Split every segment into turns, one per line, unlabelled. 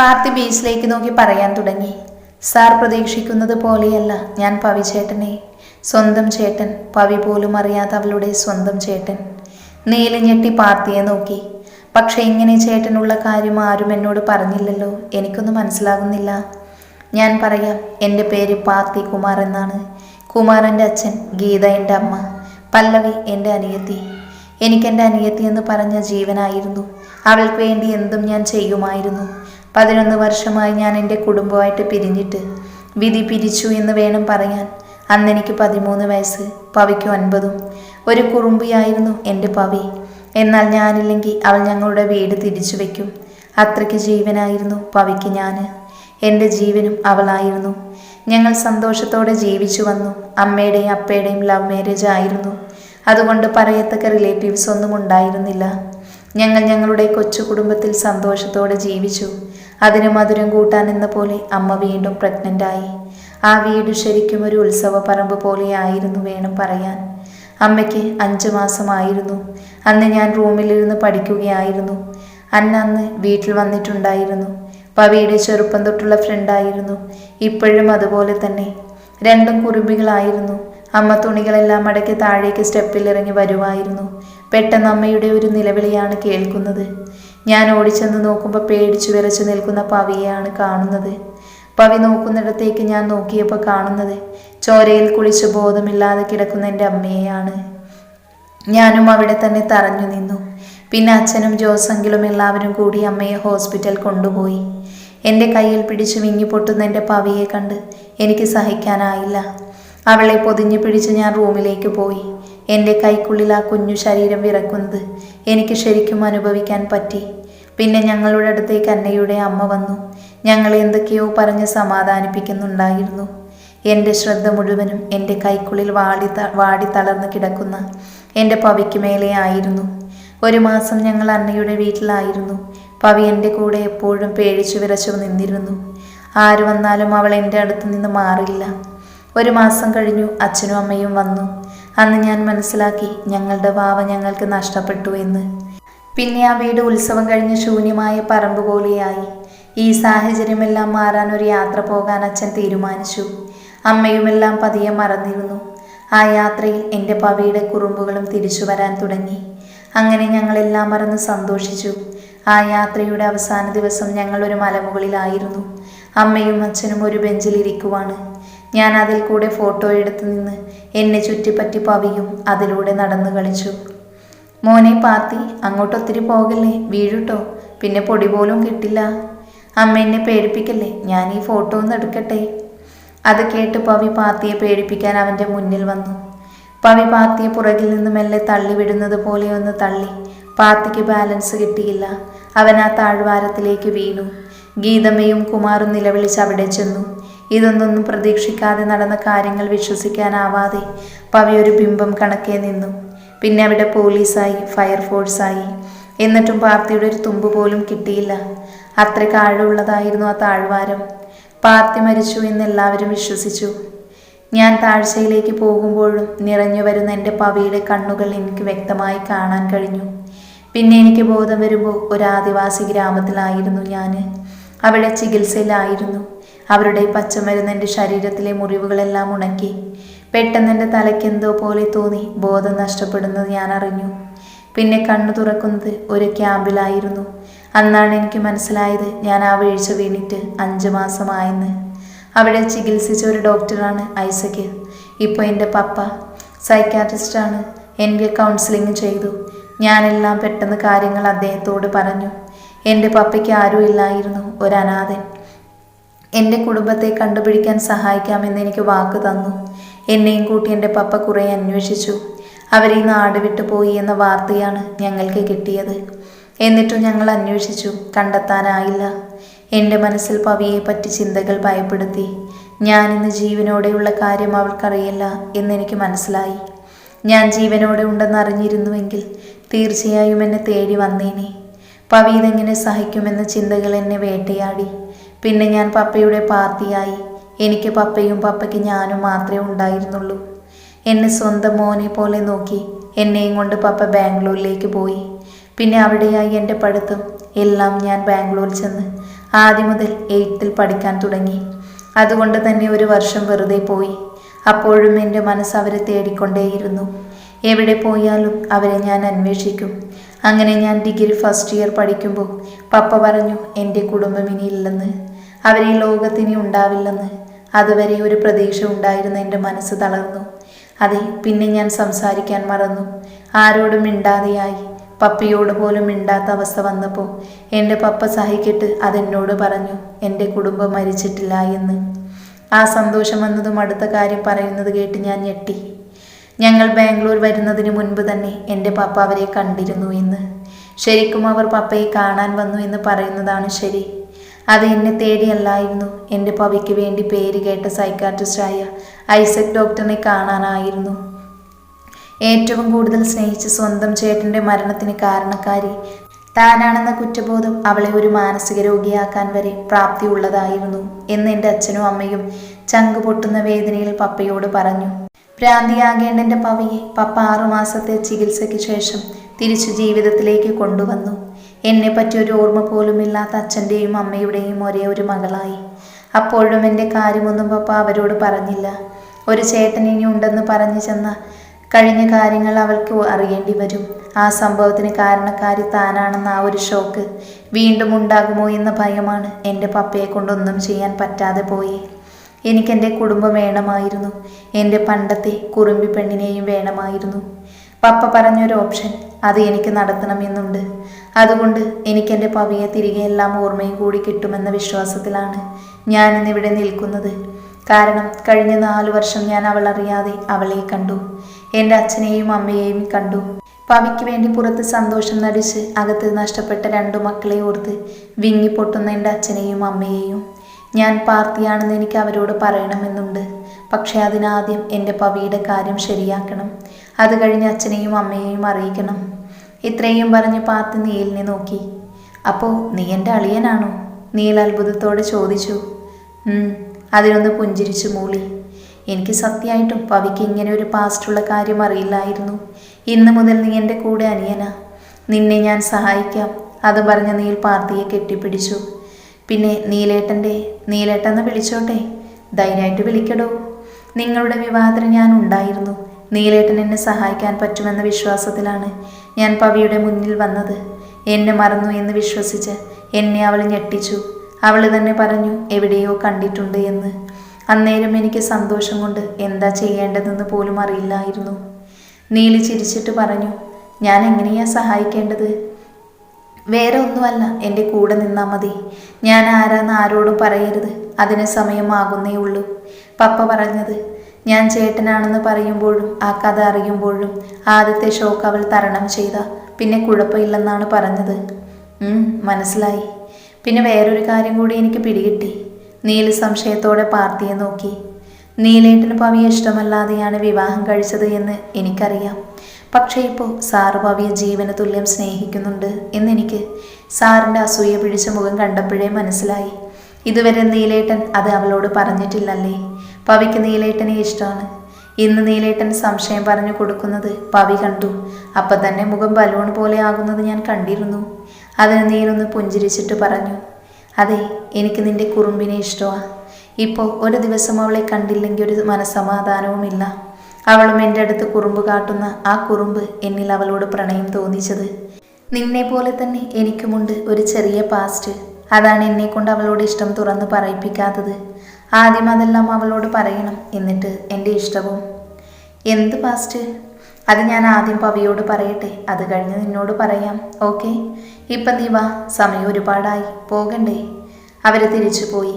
പാർത്തി ബീച്ചിലേക്ക് നോക്കി പറയാൻ തുടങ്ങി. സാർ പ്രതീക്ഷിക്കുന്നത് പോലെയല്ല ഞാൻ പവിചേട്ടനെ സ്വന്തം ചേട്ടൻ പവി പോലും അറിയാത്ത അവളുടെ സ്വന്തം ചേട്ടൻ. നീല ഞെട്ടി പാർത്തിയെ നോക്കി. പക്ഷെ ഇങ്ങനെ ചേട്ടനുള്ള കാര്യം ആരും എന്നോട് പറഞ്ഞില്ലല്ലോ. എനിക്കൊന്നും മനസ്സിലാകുന്നില്ല. ഞാൻ പറയാം എന്റെ പേര് പാർത്തി കുമാർ എന്നാണ്. കുമാറിന്റെ അച്ഛൻ ഗീത എന്റെ അമ്മ. പല്ലവി എന്റെ അനിയത്തി. എനിക്കെന്റെ അനിയത്തി എന്ന് പറഞ്ഞ ജീവനായിരുന്നു. അവൾക്ക് വേണ്ടി എന്തും ഞാൻ ചെയ്യുമായിരുന്നു. പതിനൊന്ന് വർഷമായി ഞാൻ എന്റെ കുടുംബമായിട്ട് പിരിഞ്ഞിട്ട് വിധി പിരിച്ചു എന്ന് വേണം പറയാൻ. അന്ന് എനിക്ക് പതിമൂന്ന് വയസ്സ് പവിക്ക് ഒൻപതും. ഒരു കുറുമ്പിയായിരുന്നു എന്റെ പവി. എന്നാൽ ഞാനില്ലെങ്കിൽ അവൾ ഞങ്ങളുടെ വീട് തിരിച്ചു വയ്ക്കും അത്രയ്ക്ക് ജീവനായിരുന്നു പവിക്ക് ഞാൻ എന്റെ ജീവനും അവളായിരുന്നു. ഞങ്ങൾ സന്തോഷത്തോടെ ജീവിച്ചു വന്നു. അമ്മയുടെയും അപ്പയുടെയും ലവ് മാരേജ് ആയിരുന്നു. അതുകൊണ്ട് പറയത്തക്ക റിലേറ്റീവ്സ് ഒന്നും ഉണ്ടായിരുന്നില്ല. ഞങ്ങൾ ഞങ്ങളുടെ കൊച്ചു കുടുംബത്തിൽ സന്തോഷത്തോടെ ജീവിച്ചു. അതിന് മധുരം കൂട്ടാൻ എന്ന പോലെ അമ്മ വീണ്ടും പ്രഗ്നന്റായി ആ വീട് ശരിക്കും ഒരു ഉത്സവ പറമ്പ് പോലെയായിരുന്നു വേണം പറയാൻ. അമ്മയ്ക്ക് അഞ്ച് മാസമായിരുന്നു. അന്ന് ഞാൻ റൂമിലിരുന്ന് പഠിക്കുകയായിരുന്നു. അന്ന അന്ന് വീട്ടിൽ വന്നിട്ടുണ്ടായിരുന്നു. പവിയുടെ ചെറുപ്പം തൊട്ടുള്ള ഫ്രണ്ടായിരുന്നു ഇപ്പോഴും അതുപോലെ തന്നെ. രണ്ടും കുറുമ്പികളായിരുന്നു. അമ്മ തുണികളെല്ലാം മടക്കി താഴേക്ക് സ്റ്റെപ്പിൽ ഇറങ്ങി വരുമായിരുന്നു പെട്ടെന്ന് അമ്മയുടെ ഒരു നിലവിളിയാണ് കേൾക്കുന്നത്. ഞാൻ ഓടിച്ചെന്ന് നോക്കുമ്പോൾ പേടിച്ചു വിറച്ചു നിൽക്കുന്ന പവിയെയാണ് കാണുന്നത്. പവി നോക്കുന്നിടത്തേക്ക് ഞാൻ നോക്കിയപ്പോൾ കാണുന്നത് ചോരയിൽ കുളിച്ച് ബോധമില്ലാതെ കിടക്കുന്ന എന്റെ അമ്മയെയാണ്. ഞാനും അവിടെ തന്നെ തറഞ്ഞു നിന്നു. പിന്നെ അച്ഛനും ജോസെങ്കിലും എല്ലാവരും കൂടി അമ്മയെ ഹോസ്പിറ്റൽ കൊണ്ടുപോയി. എന്റെ കയ്യിൽ പിടിച്ച് വിങ്ങി പൊട്ടുന്ന എന്റെ പവിയെ കണ്ട് എനിക്ക് സഹിക്കാനായില്ല. അവളെ പൊതിഞ്ഞു പിടിച്ച് ഞാൻ റൂമിലേക്ക് പോയി. എന്റെ കൈക്കുള്ളിൽ ആ കുഞ്ഞു ശരീരം വിറക്കുന്നത് എനിക്ക് ശരിക്കും അനുഭവിക്കാൻ പറ്റി. പിന്നെ ഞങ്ങളുടെ അടുത്തേക്ക് അന്നയുടെ അമ്മ വന്നു. ഞങ്ങൾ എന്തൊക്കെയോ പറഞ്ഞ് സമാധാനിപ്പിക്കുന്നുണ്ടായിരുന്നു. എന്റെ ശ്രദ്ധ മുഴുവനും എന്റെ കൈക്കുള്ളിൽ വാടി വാടി തളർന്നു കിടക്കുന്ന എന്റെ പവിക്ക് മേലെ ആയിരുന്നു. ഒരു മാസം ഞങ്ങൾ അന്നയുടെ വീട്ടിലായിരുന്നു. പവി എന്റെ കൂടെ എപ്പോഴും പേടിച്ചു വിറച്ചു നിന്നിരുന്നു. ആര് വന്നാലും അവൾ എന്റെ അടുത്ത് നിന്ന് മാറില്ല. ഒരു മാസം കഴിഞ്ഞു അച്ഛനും അമ്മയും വന്നു. അന്ന് ഞാൻ മനസ്സിലാക്കി ഞങ്ങളുടെ വാവ ഞങ്ങൾക്ക് നഷ്ടപ്പെട്ടു എന്ന്. പിന്നെ ആ വീട് ഉത്സവം കഴിഞ്ഞ് ശൂന്യമായ പറമ്പ് പോലെയായി. ഈ സാഹചര്യമെല്ലാം മാറാൻ ഒരു യാത്ര പോകാൻ അച്ഛൻ തീരുമാനിച്ചു. അമ്മയുമെല്ലാം പതിയെ മറന്നിരുന്നു. ആ യാത്രയിൽ എന്റെ പവിയുടെ കുറുമ്പുകളും തിരിച്ചു വരാൻ തുടങ്ങി. അങ്ങനെ ഞങ്ങളെല്ലാം മറന്ന് സന്തോഷിച്ചു. ആ യാത്രയുടെ അവസാന ദിവസം ഞങ്ങൾ ഒരു മലമുകളിലായിരുന്നു. അമ്മയും അച്ഛനും ഒരു ബെഞ്ചിലിരിക്കുവാണ്. ഞാൻ അതിൽ കൂടെ ഫോട്ടോ എടുത്തു നിന്ന് എന്നെ ചുറ്റിപ്പറ്റി പവിയും അതിലൂടെ നടന്നു കളിച്ചു. മോനെ പാത്തി അങ്ങോട്ട് ഒത്തിരി പോകല്ലേ? വീഴുട്ടോ? പിന്നെ പൊടി പോലും കിട്ടില്ല. അമ്മ എന്നെ പേടിപ്പിക്കല്ലേ? ഞാൻ ഈ ഫോട്ടോ ഒന്ന് എടുക്കട്ടെ? അത് കേട്ട് പവി പാത്തിയെ പേടിപ്പിക്കാൻ അവന്റെ മുന്നിൽ വന്നു. പവി പാത്തിയെ പുറകിൽ നിന്ന് മെല്ലെ തള്ളി വിടുന്നത് പോലെ ഒന്ന് തള്ളി പാത്തിക്ക് ബാലൻസ് കിട്ടിയില്ല. അവൻ ആ താഴ്വാരത്തിലേക്ക് വീണു. ഗീതമ്മയും കുമാറും നിലവിളിച്ച് അവിടെ ചെന്നു. ഇതൊന്നൊന്നും പ്രതീക്ഷിക്കാതെ നടന്ന കാര്യങ്ങൾ വിശ്വസിക്കാനാവാതെ പവയൊരു ബിംബം കണക്കേ നിന്നു. പിന്നെ അവിടെ പോലീസായി ഫയർഫോഴ്സായി. എന്നിട്ടും പാർത്തിയുടെ ഒരു തുമ്പ് പോലും കിട്ടിയില്ല. അത്രയ്ക്ക് ആഴമുള്ളതായിരുന്നു ആ താഴ്വാരം. പാർത്തി മരിച്ചു എന്ന് എല്ലാവരും വിശ്വസിച്ചു. ഞാൻ താഴ്ചയിലേക്ക് പോകുമ്പോഴും നിറഞ്ഞു വരുന്ന എന്റെ പവിയുടെ കണ്ണുകൾ എനിക്ക് വ്യക്തമായി കാണാൻ കഴിഞ്ഞു. പിന്നെ എനിക്ക് ബോധം വരുമ്പോൾ ഒരു ആദിവാസി ഗ്രാമത്തിലായിരുന്നു ഞാൻ അവിടെ ചികിത്സയിലായിരുന്നു. അവരുടെ പച്ചമരുന്ന് എന്റെ ശരീരത്തിലെ മുറിവുകളെല്ലാം ഉണക്കി. പെട്ടെന്ന് എന്റെ തലയ്ക്കെന്തോ പോലെ തോന്നി. ബോധം നഷ്ടപ്പെടുന്നത് ഞാൻ അറിഞ്ഞു. പിന്നെ കണ്ണു തുറക്കുന്നത് ഒരു ക്യാമ്പിലായിരുന്നു. അന്നാണ് എനിക്ക് മനസ്സിലായത് ഞാൻ ആ വീഴ്ച വീണിട്ട് അഞ്ച് മാസമായെന്ന്. അവിടെ ചികിത്സിച്ച ഒരു ഡോക്ടറാണ് ഐസക്ക്. ഇപ്പോൾ എന്റെ പപ്പ സൈക്കാട്രിസ്റ്റാണ് എന്റെ കൗൺസിലിംഗ് ചെയ്തു. ഞാനെല്ലാം പെട്ടെന്ന് കാര്യങ്ങൾ അദ്ദേഹത്തോട് പറഞ്ഞു. എന്റെ പപ്പയ്ക്ക് ആരും ഇല്ലായിരുന്നു ഒരു അനാഥൻ. എന്റെ കുടുംബത്തെ കണ്ടുപിടിക്കാൻ സഹായിക്കാമെന്ന് എനിക്ക് വാക്ക് തന്നു. എന്നെയും കൂട്ടി എന്റെ പപ്പ കുറേ അന്വേഷിച്ചു. അവരീ നാട് വിട്ടു പോയി എന്ന വാർത്തയാണ് ഞങ്ങൾക്ക് കിട്ടിയത്. എന്നിട്ടും ഞങ്ങൾ അന്വേഷിച്ചു. കണ്ടെത്താനായില്ല. എന്റെ മനസ്സിൽ പവിയെ പറ്റി ചിന്തകൾ ഭയപ്പെടുത്തി. ഞാൻ ഇന്ന് ജീവനോടെയുള്ള കാര്യം അവൾക്കറിയില്ല എന്നെനിക്ക് മനസ്സിലായി. ഞാൻ ജീവനോടെ ഉണ്ടെന്ന് അറിഞ്ഞിരുന്നുവെങ്കിൽ തീർച്ചയായും എന്നെ തേടി വന്നേനെ. പവി ഇതെങ്ങനെ സഹിക്കുമെന്ന ചിന്തകൾ എന്നെ വേട്ടയാടി. പിന്നെ ഞാൻ പപ്പയുടെ പാർട്ടിയായി. എനിക്ക് പപ്പയും പപ്പയ്ക്ക് ഞാനും മാത്രമേ ഉണ്ടായിരുന്നുള്ളൂ. എന്നെ സ്വന്തം മോനെ പോലെ നോക്കി എന്നെയും കൊണ്ട് പപ്പ ബാംഗ്ലൂരിലേക്ക് പോയി. പിന്നെ അവിടെയായി എന്റെ പഠിത്തം. എല്ലാം ഞാൻ ബാംഗ്ലൂരിൽ ചെന്ന് ആദ്യം മുതൽ എയ്ത്തിൽ പഠിക്കാൻ തുടങ്ങി. അതുകൊണ്ട് തന്നെ ഒരു വർഷം വെറുതെ പോയി. അപ്പോഴും എന്റെ മനസ്സ് അവരെ തേടിക്കൊണ്ടേയിരുന്നു. എവിടെ പോയാലും അവരെ ഞാൻ അന്വേഷിക്കും. അങ്ങനെ ഞാൻ ഡിഗ്രി ഫസ്റ്റ് ഇയർ പഠിക്കുമ്പോൾ പപ്പ പറഞ്ഞു എന്റെ കുടുംബം ഇനി ഇല്ലെന്ന് അവരെ ലോകത്തിനി ഉണ്ടാവില്ലെന്ന്. അതുവരെ ഒരു പ്രതീക്ഷ ഉണ്ടായിരുന്ന എന്റെ മനസ്സ് തളർന്നു. അതെ പിന്നെ ഞാൻ സംസാരിക്കാൻ മറന്നു. ആരോടും മിണ്ടാതെയായി. പപ്പയോട് പോലും മിണ്ടാത്ത അവസ്ഥ വന്നപ്പോൾ എന്റെ പപ്പ സഹിക്കിട്ട് അതെന്നോട് പറഞ്ഞു എന്റെ കുടുംബം മരിച്ചിട്ടില്ല എന്ന്. ആ സന്തോഷം വന്നതും അടുത്ത കാര്യം പറയുന്നത് കേട്ട് ഞാൻ ഞെട്ടി. ഞങ്ങൾ ബാംഗ്ലൂർ വരുന്നതിന് മുൻപ് തന്നെ എന്റെ പപ്പ അവരെ കണ്ടിരുന്നു എന്ന്. ശരിക്കും അവർ പപ്പയെ കാണാൻ വന്നു എന്ന് പറയുന്നതാണ് ശരി. അത് എന്നെ തേടിയല്ലായിരുന്നു എന്റെ പവിക്ക് വേണ്ടി പേര് കേട്ട സൈക്കാട്രിസ്റ്റായ ഐസക് ഡോക്ടറിനെ കാണാനായിരുന്നു. ഏറ്റവും കൂടുതൽ സ്നേഹിച്ച് സ്വന്തം ചേട്ടന്റെ മരണത്തിന് കാരണക്കാരി. താനാണെന്ന കുറ്റബോധം അവളെ ഒരു മാനസിക രോഗിയാക്കാൻ വരെ പ്രാപ്തിയുള്ളതായിരുന്നു എന്ന് എന്റെ അച്ഛനും അമ്മയും ചങ്ക് പൊട്ടുന്ന വേദനയിൽ പപ്പയോട് പറഞ്ഞു. ഭ്രാന്തിയാകേണ്ട പവിയെ പപ്പ ആറുമാസത്തെ ചികിത്സയ്ക്ക് ശേഷം തിരിച്ചു ജീവിതത്തിലേക്ക് കൊണ്ടുവന്നു. എന്നെ പറ്റി ഒരു ഓർമ്മ പോലുമില്ലാത്ത അച്ഛന്റെയും അമ്മയുടെയും ഒരേ ഒരു മകളായി. അപ്പോഴും എന്റെ കാര്യമൊന്നും പപ്പ അവരോട് പറഞ്ഞില്ല. ഒരു ചേട്ടൻ ഇനി ഉണ്ടെന്ന് പറഞ്ഞു ചെന്ന കഴിഞ്ഞ കാര്യങ്ങൾ അവൾക്ക് അറിയേണ്ടി വരും. ആ സംഭവത്തിന് കാരണക്കാരി താനാണെന്ന ആ ഒരു ഷോക്ക് വീണ്ടും ഉണ്ടാകുമോ എന്ന ഭയമാണ് എന്റെ പപ്പയെ കൊണ്ടൊന്നും ചെയ്യാൻ പറ്റാതെ പോയി. എനിക്കെന്റെ കുടുംബം വേണമായിരുന്നു. എന്റെ പണ്ടത്തെ കുറുമ്പി പെണ്ണിനെയും വേണമായിരുന്നു. പപ്പ പറഞ്ഞൊരു ഓപ്ഷൻ അത് എനിക്ക് നടത്തണമെന്നുണ്ട്. അതുകൊണ്ട് എനിക്കെന്റെ പവിയെ തിരികെ എല്ലാം ഓർമ്മയും കൂടി കിട്ടുമെന്ന വിശ്വാസത്തിലാണ് ഞാൻ ഞാനിന്നിവിടെ നിൽക്കുന്നത്. കാരണം കഴിഞ്ഞ നാല് വർഷം ഞാൻ അവൾ അറിയാതെ അവളെ കണ്ടു. എന്റെ അച്ഛനെയും അമ്മയെയും കണ്ടു. പവിക്ക് വേണ്ടി പുറത്ത് സന്തോഷം നടിച്ച് അകത്ത് നഷ്ടപ്പെട്ട രണ്ടു മക്കളെ ഓർത്ത് വിങ്ങിപ്പൊട്ടുന്ന എന്റെ അച്ഛനെയും അമ്മയെയും. ഞാൻ പാർത്തിയാണെന്ന് എനിക്ക് അവരോട് പറയണമെന്നുണ്ട്. പക്ഷേ അതിനാദ്യം എന്റെ പവിയുടെ കാര്യം ശരിയാക്കണം. അത് കഴിഞ്ഞ് അച്ഛനെയും അമ്മയെയും അറിയിക്കണം. ഇത്രയും പറഞ്ഞ് പാർത്തി നീലിനെ നോക്കി. അപ്പോൾ നീ എന്റെ അളിയനാണോ? നീൽ അത്ഭുതത്തോടെ ചോദിച്ചു. അതിനൊന്ന് പുഞ്ചിരിച്ചു മൂളി. എനിക്ക് സത്യമായിട്ടും പവിക്ക് ഇങ്ങനെ ഒരു പാസ്റ്റുള്ള കാര്യം അറിയില്ലായിരുന്നു. ഇന്ന് മുതൽ നീ എന്റെ കൂടെ അനിയനാ. നിന്നെ ഞാൻ സഹായിക്കാം. അത് പറഞ്ഞ നീൽ പാർത്തിയെ കെട്ടിപ്പിടിച്ചു. പിന്നെ നീലേട്ടന്റെ നീലേട്ടെന്ന് വിളിച്ചോട്ടെ? ധൈര്യമായിട്ട് വിളിക്കടോ. നിങ്ങളുടെ വിവാഹത്തിന് ഞാൻ ഉണ്ടായിരുന്നു. നീലേട്ടൻ എന്നെ സഹായിക്കാൻ പറ്റുമെന്ന വിശ്വാസത്തിലാണ് ഞാൻ പവിയുടെ മുന്നിൽ വന്നത്. എന്നെ മറന്നു എന്ന് വിശ്വസിച്ച് എന്നെ അവൾ ഞെട്ടിച്ചു. അവൾ തന്നെ പറഞ്ഞു എവിടെയോ കണ്ടിട്ടുണ്ട് എന്ന്. അന്നേരം എനിക്ക് സന്തോഷം കൊണ്ട് എന്താ ചെയ്യേണ്ടതെന്ന് പോലും അറിയില്ലായിരുന്നു. നീലി ചിരിച്ചിട്ട് പറഞ്ഞു ഞാൻ എങ്ങനെയാ സഹായിക്കേണ്ടത്? വേറെ ഒന്നുമല്ല എന്റെ കൂടെ നിന്നാൽ മതി. ഞാൻ ആരാന്ന് ആരോടും പറയരുത്. അതിന് സമയമാകുന്നേ ഉള്ളൂ. പപ്പ പറഞ്ഞത് ഞാൻ ചേട്ടനാണെന്ന് പറയുമ്പോഴും ആ കഥ അറിയുമ്പോഴും ആദ്യത്തെ ഷോക്ക് അവൾ തരണം ചെയ്ത. പിന്നെ കുഴപ്പമില്ലെന്നാണ് പറഞ്ഞത്. മനസ്സിലായി. പിന്നെ വേറൊരു കാര്യം കൂടി എനിക്ക് പിടികിട്ടി. നീല സംശയത്തോടെ പാർത്തിയെ നോക്കി. നീലേട്ടന് പവിയെ ഇഷ്ടമല്ലാതെയാണ് വിവാഹം കഴിച്ചത് എന്ന് എനിക്കറിയാം. പക്ഷേ ഇപ്പോൾ സാറ് പവിയെ ജീവന തുല്യം സ്നേഹിക്കുന്നുണ്ട് എന്നെനിക്ക് സാറിന്റെ അസൂയ പിടിച്ച മുഖം കണ്ടപ്പോഴേ മനസ്സിലായി. ഇതുവരെ നീലേട്ടൻ അത് അവളോട് പറഞ്ഞിട്ടില്ലല്ലേ? പവിക്ക് നീലേട്ടനെ ഇഷ്ടമാണ്. ഇന്ന് നീലേട്ടൻ സംശയം പറഞ്ഞു കൊടുക്കുന്നത് പവി കണ്ടു. അപ്പം തന്നെ മുഖം ബലൂൺ പോലെ ആകുന്നത് ഞാൻ കണ്ടിരുന്നു. അതിന് നീലൊന്ന് പുഞ്ചിരിച്ചിട്ട് പറഞ്ഞു അതെ എനിക്ക് നിന്റെ കുറുമ്പിനെ ഇഷ്ടമാണ് ഇപ്പോൾ ഒരു ദിവസം അവളെ കണ്ടില്ലെങ്കിൽ ഒരു മനസമാധാനവുമില്ല അവളും എന്റെ അടുത്ത് കുറുമ്പ് കാട്ടുന്ന ആ കുറുമ്പ് എന്നിൽ അവളോട് പ്രണയം തോന്നിച്ചത്. നിന്നെ പോലെ തന്നെ എനിക്കുമുണ്ട് ഒരു ചെറിയ പാസ്റ്റ് അതാണ് എന്നെ കൊണ്ട് അവളോട് ഇഷ്ടം തുറന്ന് പറയിപ്പിക്കാത്തത്. ആദ്യം അതെല്ലാം അവളോട് പറയണം എന്നിട്ട് എന്റെ ഇഷ്ടവും. എന്ത് പാസ്റ്റ് അത് ഞാൻ ആദ്യം പവിയോട് പറയട്ടെ. അത് കഴിഞ്ഞ് നിന്നോട് പറയാം. ഓക്കെ ഇപ്പം നീ വാ. സമയം ഒരുപാടായി. പോകണ്ടേ? അവർ തിരിച്ചു പോയി.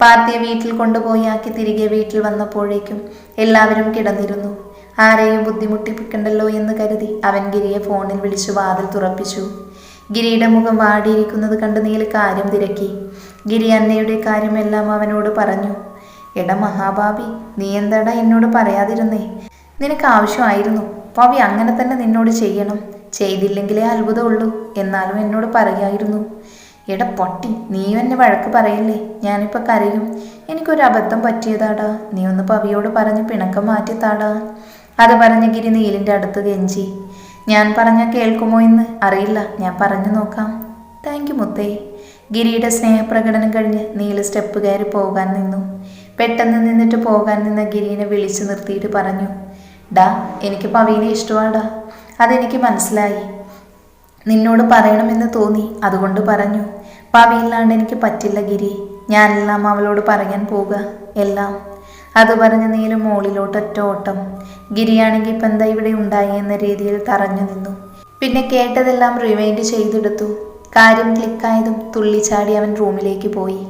പാർട്ടിയെ വീട്ടിൽ കൊണ്ടുപോയി ആക്കി തിരികെ വീട്ടിൽ വന്നപ്പോഴേക്കും എല്ലാവരും കിടന്നിരുന്നു. ആരെയും ബുദ്ധിമുട്ടിപ്പിക്കണ്ടല്ലോ എന്ന് കരുതി അവൻ ഗിരിയെ ഫോണിൽ വിളിച്ചു വാതിൽ തുറപ്പിച്ചു. ഗിരിയുടെ മുഖം വാടിയിരിക്കുന്നത് കണ്ട് നീല കാര്യം തിരക്കി. ഗിരി അന്നയുടെ കാര്യമെല്ലാം അവനോട് പറഞ്ഞു. എട മഹാഭാവി നീ എന്താടാ എന്നോട് പറയാതിരുന്നേ? നിനക്ക് ആവശ്യമായിരുന്നു. ഭാവി അങ്ങനെ തന്നെ നിന്നോട് ചെയ്യണം. ചെയ്തില്ലെങ്കിലേ അത്ഭുതമുള്ളൂ എന്നാലും എന്നോട് പറയായിരുന്നു. എടാ പൊട്ടി നീ എന്നെ വഴക്ക് പറയല്ലേ? ഞാനിപ്പോൾ കരയും. എനിക്കൊരു അബദ്ധം പറ്റിയതാടാ. നീ ഒന്ന് പവിയോട് പറഞ്ഞ് പിണക്കം മാറ്റിത്താടാ. അത് പറഞ്ഞ ഗിരി നീലിന്റെ അടുത്ത് കെഞ്ചി. ഞാൻ പറഞ്ഞാൽ കേൾക്കുമോ എന്ന് അറിയില്ല. ഞാൻ പറഞ്ഞു നോക്കാം. താങ്ക് യു മുത്തേ. ഗിരിയുടെ സ്നേഹപ്രകടനം കഴിഞ്ഞ് നീല സ്റ്റെപ്പ് കയറി പോകാൻ നിന്നു. പെട്ടെന്ന് നിന്നിട്ട് പോകാൻ നിന്ന ഗിരിനെ വിളിച്ചു നിർത്തിയിട്ട് പറഞ്ഞു ഡാ എനിക്ക് പവീനെ ഇഷ്ടമാടാ അതെനിക്ക് മനസ്സിലായി. നിന്നോട് പറയണമെന്ന് തോന്നി. അതുകൊണ്ട് പറഞ്ഞു പവിയില്ലാണ്ട് എനിക്ക് പറ്റില്ല ഗിരി. ഞാനെല്ലാം അവളോട് പറയാൻ പോവുക. എല്ലാം. അത് പറഞ്ഞ് നീല മോളിലോട്ട് ഒറ്റ ഓട്ടം. ഗിരിയാണെങ്കിൽ ഇപ്പം എന്താ ഇവിടെ ഉണ്ടായി എന്ന രീതിയിൽ തറഞ്ഞു നിന്നു. പിന്നെ കേട്ടതെല്ലാം റിവൈൻഡ് ചെയ്തെടുത്തു. കാര്യം ക്ലിക്കായതും തുള്ളിച്ചാടി അവൻ റൂമിലേക്ക് പോയി.